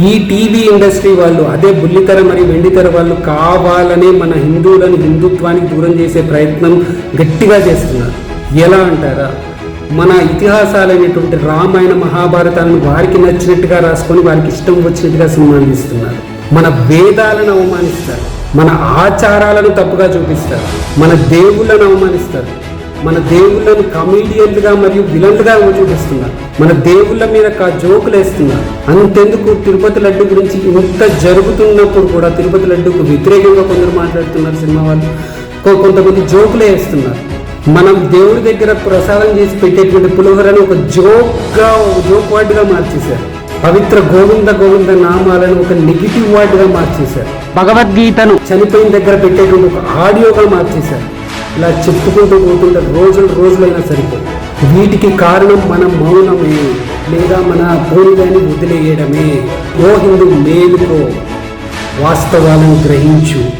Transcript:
ఈ TV industry వాళ్ళు అదే బుల్లితెర మరియు వెండితెర వాళ్ళు కావాలనే మన హిందువులను హిందుత్వానికి దూరం చేసే ప్రయత్నం గట్టిగా చేస్తున్నారు. ఎలా అంటారా? మన ఇతిహాసాలైనటువంటి రామాయణ మహాభారతాలను వారికి నచ్చినట్టుగా రాసుకొని వారికి ఇష్టం వచ్చినట్టుగా సినిమాలు ఇస్తున్నారు మన వేదాలను అవమానిస్తారు. మన ఆచారాలను తప్పుగా చూపిస్తారు. మన దేవుళ్ళను అవమానిస్తారు. మన దేవుళ్ళను కమీడియన్లుగా మరియు విలన్లుగా చూపిస్తున్నారు. మన దేవుళ్ళ మీద జోకులు వేస్తున్నారు. అంతెందుకు? తిరుపతి లడ్డు గురించి ఇంత జరుగుతున్నప్పుడు కూడా తిరుపతి లడ్డుకు వ్యతిరేకంగా కొందరు మాట్లాడుతున్నారు సినిమా వాళ్ళు. కొంతమంది జోకులు వేస్తున్నారు. మనం దేవుడి దగ్గర ప్రసాదం చేసి పెట్టేటువంటి పులిహోరను ఒక జోక్గా జోక్ వర్డ్గా మార్చేశారు. పవిత్ర గోవింద గోవింద నామాలను ఒక నెగిటివ్ వర్డ్గా మార్చేశారు. భగవద్గీతను చనిపోయిన దగ్గర పెట్టేటువంటి ఒక ఆడియోగా మార్చేశారు. ఇలా చెప్పుకుంటూ పోతుంటే రోజులు రోజులైనా సరిపోయి వీటికి కారణం మన మౌనమే లేదా మన పోలిదని వదిలేయడమే. ఓ హిందూ మేలుకో. వాస్తవాలను గ్రహించు.